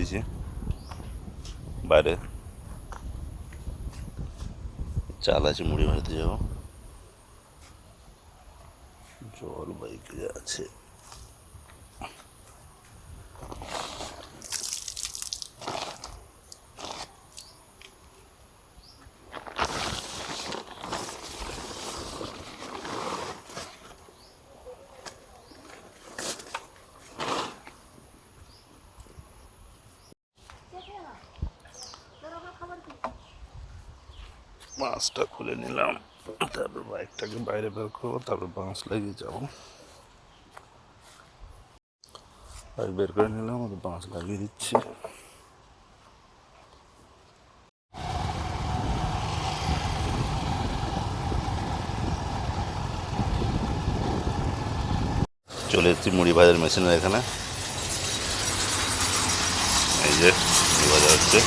বেরিয়েছি বাইরে চাল আছে মুড়ি ভাজতে যাব জল বাইকে আছে বাঁশটা খুলে নিলাম। তারপর বাইকটাকে বাইরে বের করব, তারপর বাঁশ লাগিয়ে যাব। বাইক বের করে নিলাম আর বাঁশ লাগিয়ে দিচ্ছি। চলে এসেছি মুড়ি ভাজার মেশিনের এখানে। এই যে মুড়ি ভাজা হচ্ছে।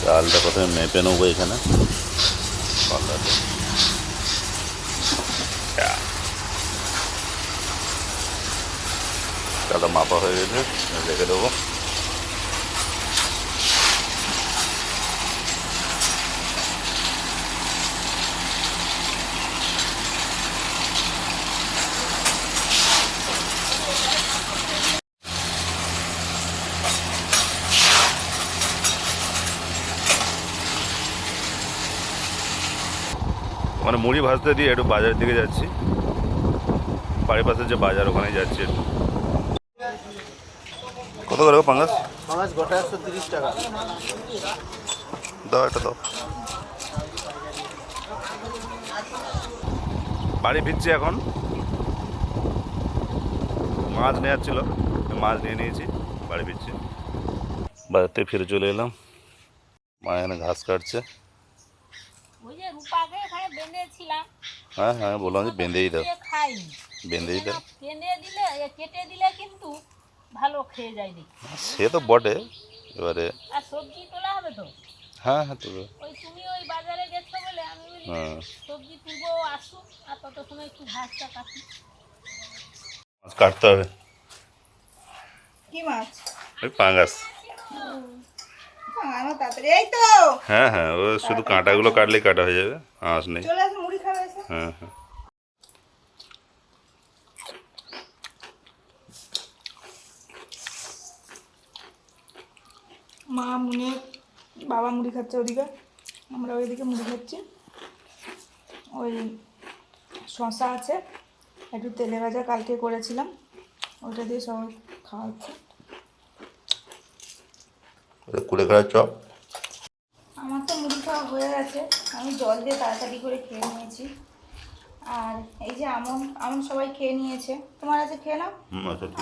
চালটা প্রথমে মেপে নেব এখানে। চালটা মাপা হয়ে গেছে রেখে দেবো মুড়ি ভাজতে দিয়ে একটু বাজারের দিকে যাচ্ছি। বাড়ির পাশে যে বাজার ওখানে যাচ্ছি একটু। কত করে গো পাঙ্গাস? গোটা একশো তিরিশ টাকা। দাও একটা দাও। বাড়ি ফিরছি এখন। মাছ নেওয়ার ছিল মাছ নিয়ে নিয়েছি বাড়ি ফিরছি। বাজার থেকে ফিরে চলে এলাম। মা এখানে ঘাস কাটছে। যে এখানে বেঁধেছিলাম। হ্যাঁ হ্যাঁ বললাম যে বেঁধেই দাও। খাইনি বেঁধেই দাও। বেঁধে দিলে কেটে দিলে কিন্তু ভালো খেয়ে যায় দেখি সে তো বটে। এবারে আর সবজি তোলা হবে তো? হ্যাঁ হ্যাঁ তবে ওই তুমি ওই বাজারে গেছো বলে আমি হ্যাঁ। সবজি তুলবো আসুক আর তত সময় একটু ঘাসটা কাটি। মাছ কাটতে হবে। কি মাছ? ওই পাঙ্গাস। এই তো! হ্যাঁ হ্যাঁ ও শুধু কাঁটাগুলো কাটলেই কাটা হয়ে যাবে আঁশ নেই। চলে আসো মুড়ি খাবে হ্যাঁ হ্যাঁ। মা মুনে বাবা মুড়ি খাচ্ছে ওদিকে। আমরা ওইদিকে মুড়ি খাচ্ছি। ওই শশা আছে একটু তেলে ভাজা কালকে করেছিলাম। ওটা দিয়ে সবাই খাওয়া হচ্ছে ওটা কুলেখাড়ার চপ। আমার তো মুড়ি খাওয়া হয়ে গেছে। আমি জল দিয়ে তাড়াতাড়ি করে খেয়ে নিয়েছি। আর এই যে আমন আমন সবাই খেয়ে নিয়েছে। তোমার আছে খেয়ে নাও।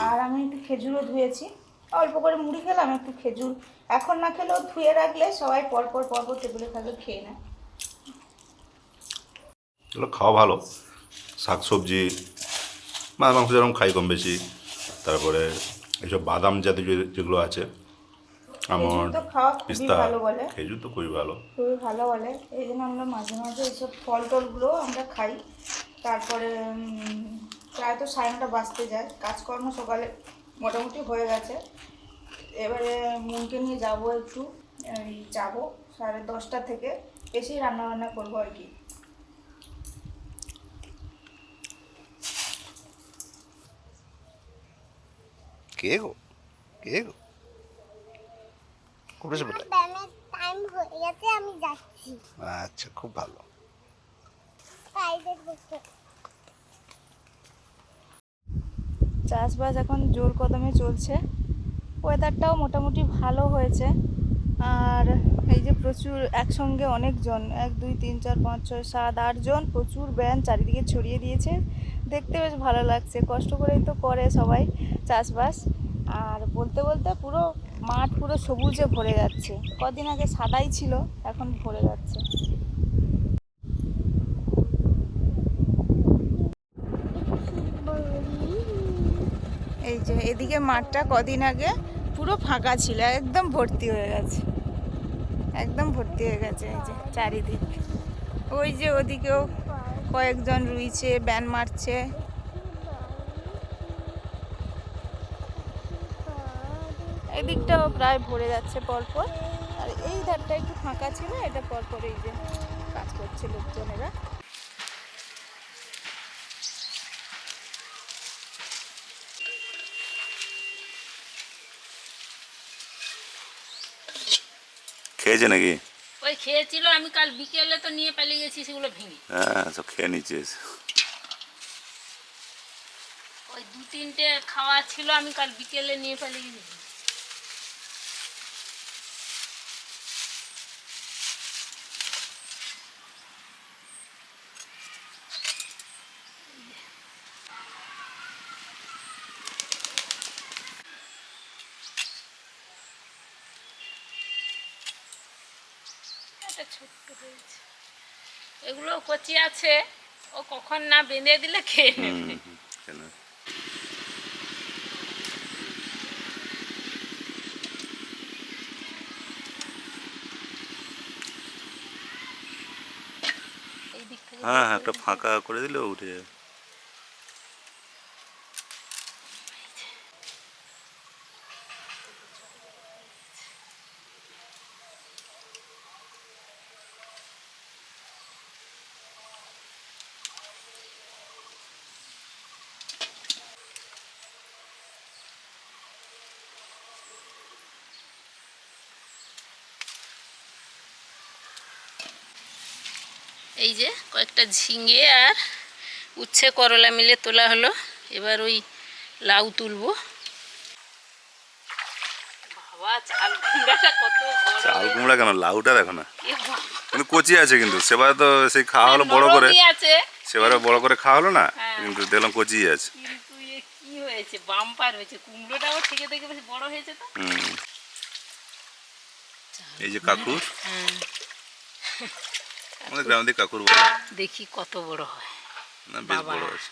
আর আমি একটু খেজুরও ধুয়েছি। অল্প করে মুড়ি খেলাম একটু খেজুর। এখন না খেলেও ধুয়ে রাখলে সবাই পরপর পরপর টেবিলে থাকলে খেয়ে নেয়। এগুলো খাওয়া ভালো। শাক সবজি মাছ মাংস যেরকম খাই কম বেশি তারপরে এইসব বাদাম জাতীয় যেগুলো আছে আমন্ড খেজুর তো খাওয়া খুবই পিস্তা ভালো বলে। খেজুর তো খুবই ভালো। খুবই ভালো বলে। এই জন্য আমরা মাঝে মাঝে এইসব ফল টলগুলো আমরা খাই। তারপরে প্রায় তো সাড়ে নটা বাজতে যায়। কাজকর্ম সকালে মোটামুটি হয়ে গেছে। এবারে মনকে নিয়ে যাব একটু। যাব সাড়ে দশটা থেকে। এসেই রান্না বান্না করব আর কি। কে গো? কে গো? খুব বেশি বেটা টাইম হয়ে গেছে আমি যাচ্ছি। আচ্ছা খুব ভালো। চাষবাস এখন জোর কদমে চলছে। ওয়েদারটাও মোটামুটি ভালো হয়েছে। আর এই যে প্রচুর একসঙ্গে অনেকজন এক দুই তিন চার পাঁচ ছয় সাত আটজন প্রচুর ব্যান চারিদিকে ছড়িয়ে দিয়েছে। দেখতে বেশ ভালো লাগছে। কষ্ট করেই তো করে সবাই চাষবাস। আর বলতে বলতে পুরো মাঠ পুরো সবুজে ভরে যাচ্ছে। কদিন আগে সাদাই ছিল, এখন ভরে যাচ্ছে। এই যে, এদিকে মাঠটা কদিন আগে পুরো ফাঁকা ছিল, একদম ভর্তি হয়ে গেছে। একদম ভর্তি হয়ে গেছে এই যে, চারিদিক। ওই যে ওদিকেও কয়েকজন রুইছে, ব্যান মারছে। এদিকটাও প্রায় ভরে যাচ্ছে পরপর। আর এই ধারটা একটু ফাঁকা ছিল এটা পরপর এই যে কাজ করছে লোকজনেরা। খেয়েছে নাকি? ওই খেয়েছিল আমি কাল বিকেলে তো নিয়ে পালিয়ে গেছি সেগুলো ভেঙে। হ্যাঁ সব খেয়ে নিচ্ছে। ওই দু তিনটে খাওয়া ছিল আমি কাল বিকেলে নিয়ে পালিয়ে গেছি। এগুলো কচি আছে ও কখন না বেঁধে দিলে খেয়ে নেবে। হ্যাঁ হ্যাঁ একটা ফাঁকা করে দিলে উঠে যাবে। এই যে কয়েকটা ঝিঙে আর উচ্ছে করলা মিলে তোলা হলো। এবার ওই লাউ তুলবো। চাল কুমড়া কেন? লাউটা দেখো না। কিন্তু কচি আছে কিন্তু। সেবারে তো সেই খাওয়া হলো বড় করে। সেবারে বড় করে খাওয়া হলো না? হ্যাঁ। কিন্তু দেখলাম কচি আছে। কি হয়েছে? বাম্পার হয়েছে। কুমড়োটাও থেকে থেকে বেশ বড় হয়েছে তো। এই যে কাকুর। আমাদের গ্রামের দিকে কাকুর বলে দেখি কত বড় হয়। না বেশ বাবা। বড় আছে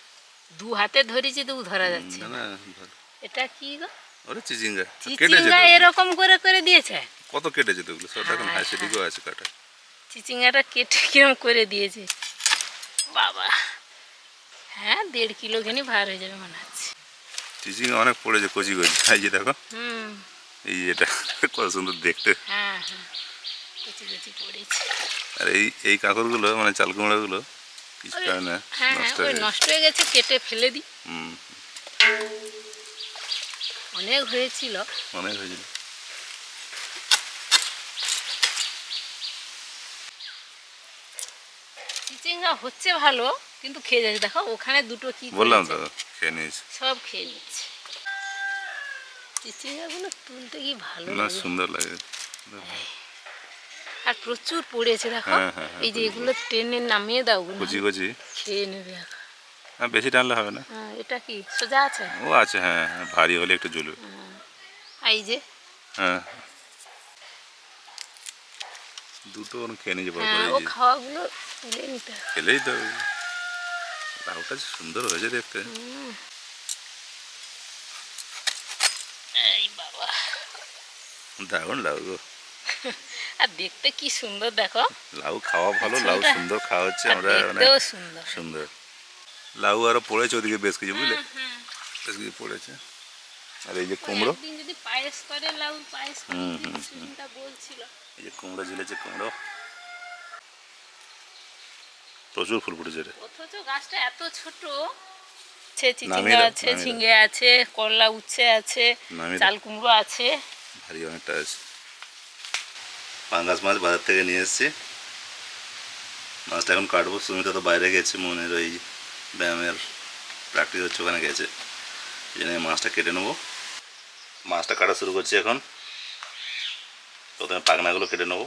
দু হাতে ধরেছি তবু ধরা যাচ্ছে না। এটা কি গো? ওরে চিচিঙ্গা কেটেছে এরকম করে করে দিয়েছে? কত কেটেছে তো ওগুলো? সব দেখুন হ্যাঁ, হাই আছে কাটা। চিচিঙ্গাটা কেটে কিরম করে দিয়েছে? বাবা হ্যাঁ দেড় কিলো ঘেনি ভার হয়ে যাবে মনে হচ্ছে। চিচিঙ্গা অনেক পড়েছে কচি কচি এই যে দেখো। হুম। এই এটা কত সুন্দর দেখতে। হ্যাঁ হ্যাঁ। কুচি কুচি পড়েছে। আর এই এই কাঁকড়গুলো মানে চাল কুমড়াগুলো কিছু ওই- কারণে হ্যাঁ হ্যাঁ নষ্ট হয়ে নষ্ট হয়ে গেছে কেটে ফেলে দিই। অনেক হয়েছিল। অনেক হয়েছিল। চিচিঙ্গা হচ্ছে ভালো কিন্তু খেয়ে যাচ্ছে। দেখো ওখানে দুটো কি বললাম তো খেয়ে নিয়েছি। সব খেয়ে নিচ্ছে চিচিঙ্গাগুলো তুলতে কি ভালো না সুন্দর লাগে। আর প্রচুর পড়েছে দেখো। হ্যাঁ, হ্যাঁ, হ্যাঁ, এই যে এগুলো টেনে নামিয়ে দাও কচি কচি খেয়ে নেবে হ্যাঁ বেশি টানলে হবে না? এটা কি? সোজা আছে? ও আছে হ্যাঁ ভারী হলে একটু আর এই যে। হ্যাঁ। দুটো ওরকম খেয়ে বড় হ্যাঁ ও। খাওয়াগুলো তুলে নিতে খেলেই তো। লাউটা সুন্দর হয়েছে দেখতে। এই বাবা। দারুণ লাউ গো আর দেখতে কি সুন্দর দেখো। লাউ খাওয়া ভালো লাউ আচ্ছা, সুন্দর খাওয়া হচ্ছে আমরা মানে দেখতেও সুন্দর। সুন্দর। লাউ আরও পড়েছে ওদিকে বেশ কিছু বুঝলে? বেশ কিছু পড়েছে। আর এই যে কুমড়ো। যদি পায়েস করে লাউ পায়েস বলছিল। এই যে কুমড়ো ঝিলেছে কুমড়ো। প্রচুর ফুল ফুটেছে অথচ গাছটা এত ছোট আছে চিচিঙ্গা আছে। ঝিঙ্গে আছে করলা উচ্ছে আছে চাল কুমড়ো আছে। ভারী অনেকটা আছে। পাঙ্গাস মাছ বাজার থেকে নিয়ে এসেছি। মাছটা এখন কাটবো। সুমিতা তো বাইরে গেছে, মনের ওই ব্যায়ামের প্র্যাকটিস হচ্ছে ওখানে গেছে। এই জন্য মাছটা কেটে নেব। মাছটা কাটা শুরু করছি এখন। প্রথমে পাখনাগুলো কেটে নেব।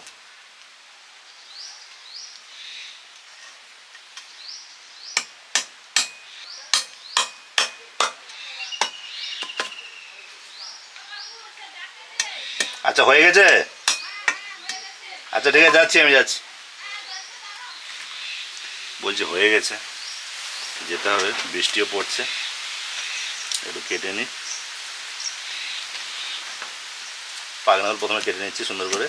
আচ্ছা হয়ে গেছে? আচ্ছা ঠিক আছে, যাচ্ছি, আমি যাচ্ছি। বলছি, হয়ে গেছে। যেতে হবে, বৃষ্টিও পড়ছে। একটু কেটে নিই। পাগনাগুলো প্রথমে কেটে নিচ্ছি, সুন্দর করে।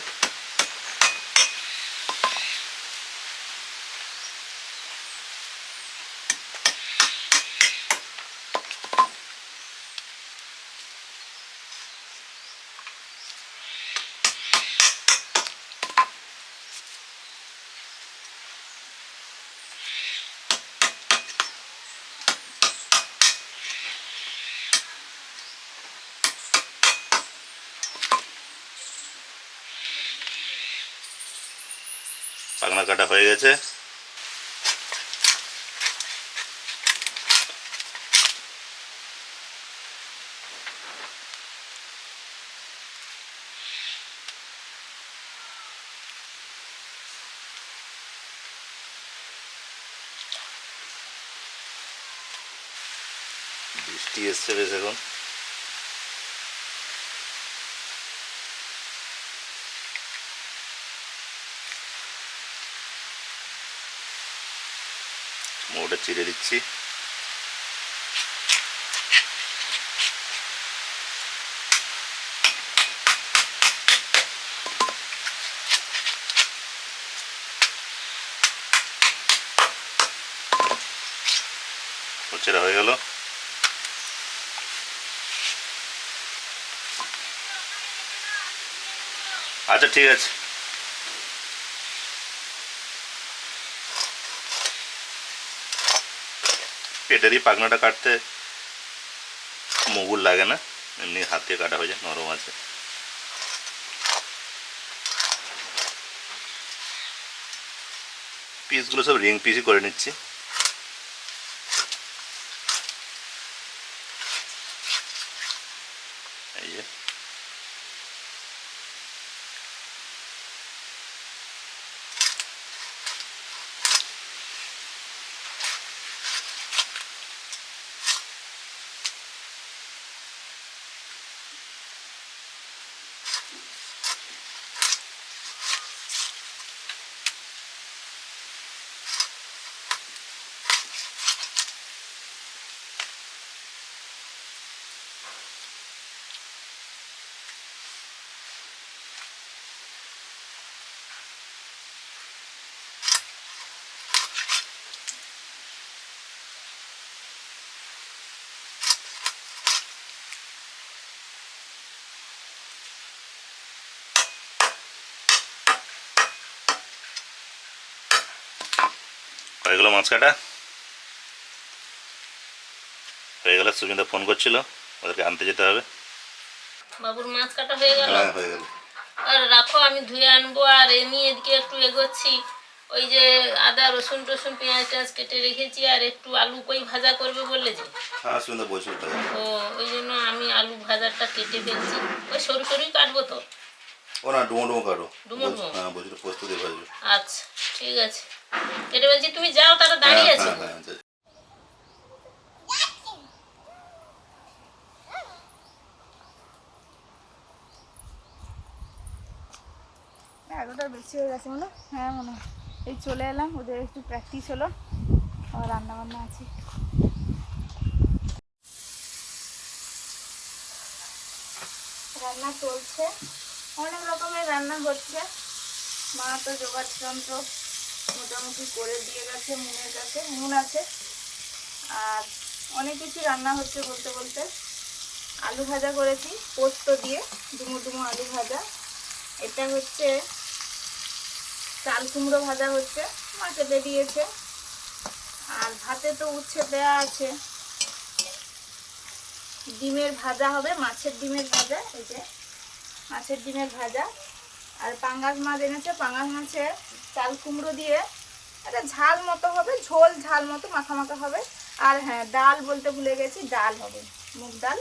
পাখনা কাটা হয়ে গেছে। বৃষ্টি এসছে বেশ এখন। চিড়ে দিচ্ছি। হচ্ছে হয়ে গেল। আচ্ছা ঠিক আছে। পেটেরই পাখনাটা কাটতে মুগুর লাগে না, এমনি হাত দিয়ে কাটা হয়ে যায়, নরম আছে। পিসগুলো সব রিং পিসই করে নিচ্ছি। হয়ে গেলো মাছ কাটা। হয়ে গেল সুমিতা ফোন করছিল ওদেরকে আনতে যেতে হবে। বাবুর মাছ কাটা হয়ে গেল। হ্যাঁ হয়ে গেল। আর রাখো আমি ধুয়ে আনব আর এমনি এদিকে একটু এগোচ্ছি। ওই যে আদা রসুন টসুন পেঁয়াজ টেঁয়াজ কেটে রেখেছি আর একটু আলু কই ভাজা করবে বললে যে। হ্যাঁ বলছিল তাই। ও ওই জন্য আমি আলু ভাজাটা কেটে ফেলছি। ওই সরু সরুই কাটবো তো? ও না ডুমো ডুমো কাটো। ডুমো ডুমো? হ্যাঁ বলছিল পোস্ত দিয়ে ভাজবে। আচ্ছা ঠিক আছে। কেটে বলছি তুমি যাও তারা হ্যাঁ দাঁড়িয়ে আছে। হ্যাঁ হ্যাঁ যাই। এগারোটার বেশি হয়ে গেছে মনে হ্যাঁ। মনে এই চলে এলাম ওদের একটু প্র্যাকটিস হলো। আর রান্না বান্না আছে। রান্না চলছে। অনেক রকমের রান্না হচ্ছে। মা তো জোগাড় যন্ত্র মোটামুটি করে দিয়ে গেছে মুনের কাছে মুন আছে। আর অনেক কিছু রান্না হচ্ছে বলতে বলতে। আলু ভাজা করেছি, পোস্ত দিয়ে, ডুমো ডুমো আলু ভাজা। এটা হচ্ছে চাল কুমড়ো ভাজা হচ্ছে মা কেটে দিয়েছে। আর ভাতে তো উচ্ছে দেওয়া আছে। ডিমের ভাজা হবে, মাছের ডিমের ভাজা, এই যে মাছের ডিমের ভাজা। আর পাঙ্গাস মাছ এনেছে, পাঙ্গাস মাছে চাল কুমড়ো দিয়ে। একটা ঝাল মতো হবে, ঝোল ঝাল মতো মাখা মাখা হবে। আর হ্যাঁ ডাল বলতে ভুলে গেছি, ডাল হবে, মুগ ডাল।